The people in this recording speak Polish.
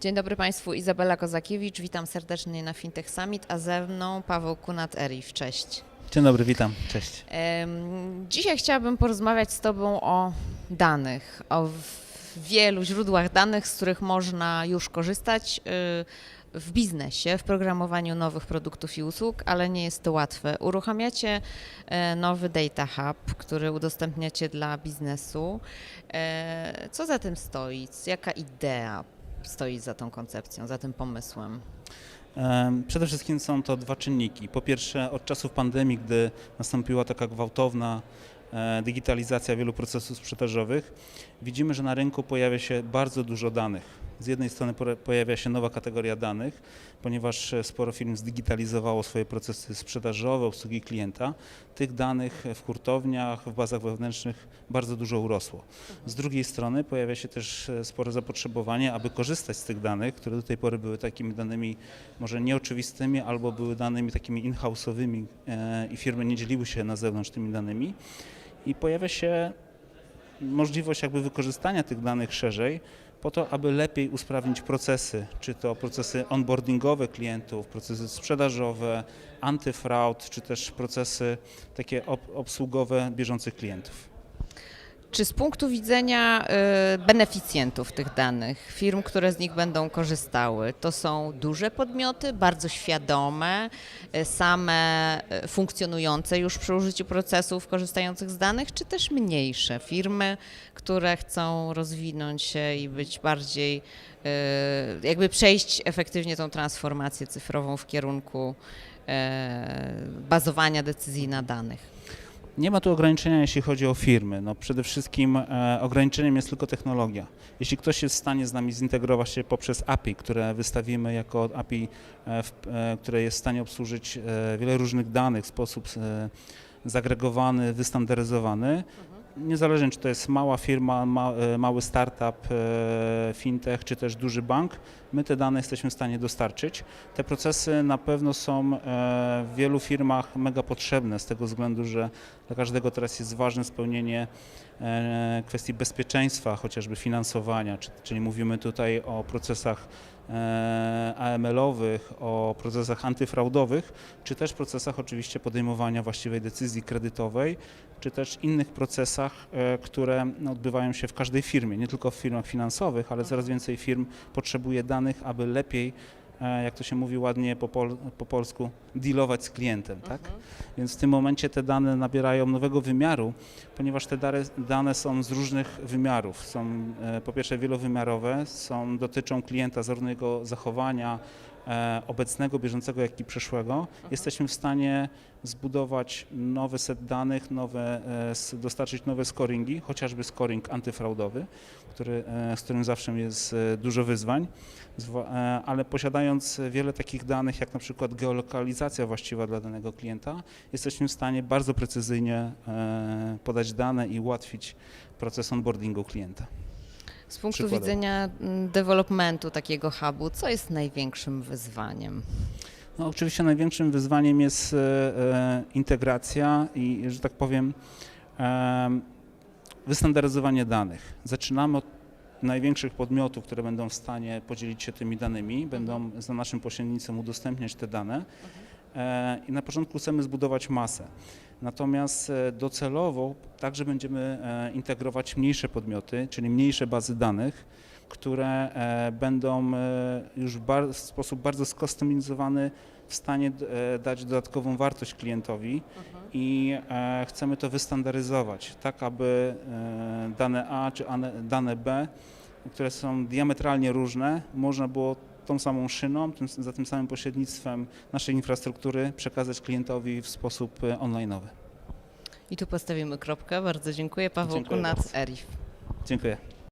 Dzień dobry Państwu, Izabela Kozakiewicz, witam serdecznie na Fintech Summit, a ze mną Paweł Kunat-Erif, cześć. Dzień dobry, witam. Cześć. Dzisiaj chciałabym porozmawiać z Tobą o danych, o wielu źródłach danych, z których można już korzystać y, w biznesie, w programowaniu nowych produktów i usług, ale nie jest to łatwe. Uruchamiacie e, nowy Data Hub, który udostępniacie dla biznesu. E, Co za tym stoi? Jaka idea stoi za tą koncepcją, za tym pomysłem? Em, Przede wszystkim są to dwa czynniki. Po pierwsze, od czasów pandemii, gdy nastąpiła taka gwałtowna digitalizacja wielu procesów sprzedażowych, widzimy, że na rynku pojawia się bardzo dużo danych. Z jednej strony pojawia się nowa kategoria danych, ponieważ e, sporo firm zdigitalizowało swoje procesy sprzedażowe, obsługi klienta. Tych danych w hurtowniach, w bazach wewnętrznych bardzo dużo urosło. Z drugiej strony pojawia się też e, spore zapotrzebowanie, aby korzystać z tych danych, które do tej pory były takimi danymi może nieoczywistymi albo były danymi takimi in-house'owymi e, i firmy nie dzieliły się na zewnątrz tymi danymi. I pojawia się możliwość jakby wykorzystania tych danych szerzej po to, aby lepiej usprawnić procesy, czy to procesy onboardingowe klientów, procesy sprzedażowe, antyfraud, czy też procesy takie ob- obsługowe bieżących klientów. Czy z punktu widzenia y, beneficjentów tych danych, firm, które z nich będą korzystały, to są duże podmioty, bardzo świadome, y, same y, funkcjonujące już przy użyciu procesów korzystających z danych, czy też mniejsze firmy, które chcą rozwinąć się i być bardziej, jakby przejść efektywnie tą transformację cyfrową w kierunku bazowania decyzji na danych? Nie ma tu ograniczenia, jeśli chodzi o firmy. No, przede wszystkim e, ograniczeniem jest tylko technologia. Jeśli ktoś jest w stanie z nami zintegrować się poprzez API, które wystawimy jako API, e, w, e, które jest w stanie obsłużyć e, wiele różnych danych w sposób e, zagregowany, wystandaryzowany, niezależnie czy to jest mała firma, ma, e, mały startup, e, fintech, czy też duży bank, my te dane jesteśmy w stanie dostarczyć. Te procesy na pewno są e, w wielu firmach mega potrzebne z tego względu, że dla każdego teraz jest ważne spełnienie kwestii bezpieczeństwa, chociażby finansowania, czy- czyli mówimy tutaj o procesach AML-owych, o procesach antyfraudowych, czy też procesach oczywiście podejmowania właściwej decyzji kredytowej, czy też innych procesach, e, które odbywają się w każdej firmie, nie tylko w firmach finansowych, ale coraz więcej firm potrzebuje danych, aby lepiej, e, jak to się mówi ładnie po, pol, po polsku, dealować z klientem, tak? Więc w tym momencie te dane nabierają nowego wymiaru, ponieważ te dane, dane są z różnych wymiarów. Są e, po pierwsze wielowymiarowe, są, dotyczą klienta zarówno jego zachowania obecnego, bieżącego, jak i przyszłego. Jesteśmy w stanie zbudować nowy set danych, nowe, e, dostarczyć nowe scoringi, chociażby scoring antyfraudowy, który, e, z którym zawsze jest e, dużo wyzwań, Zwa- e, ale posiadając wiele takich danych, jak na przykład geolokalizacja właściwa dla danego klienta, jesteśmy w stanie bardzo precyzyjnie e, podać dane i ułatwić proces onboardingu klienta. Z punktu Przykładowo. widzenia mm, developmentu takiego hubu, co jest największym wyzwaniem? No, oczywiście największym wyzwaniem jest e, e, integracja i, że tak powiem, em, wystandaryzowanie danych. Zaczynamy od największych podmiotów, które będą w stanie podzielić się tymi danymi, będą za naszym pośrednictwem udostępniać te dane e, i na początku chcemy zbudować masę. Natomiast e, docelowo także będziemy e, integrować mniejsze podmioty, czyli mniejsze bazy danych, które e, będą e, już w, sposób bardzo skustymizowany w stanie e, dać dodatkową wartość klientowi i e, chcemy to wystandaryzować, tak aby e, dane A czy ane- dane B, które są diametralnie różne, można było tą samą szyną, tym, za tym samym pośrednictwem naszej infrastruktury przekazać klientowi w sposób e, online'owy. I tu postawimy kropkę. Bardzo dziękuję. Paweł Dziękuję Kunac, bardzo. Erif. Dziękuję.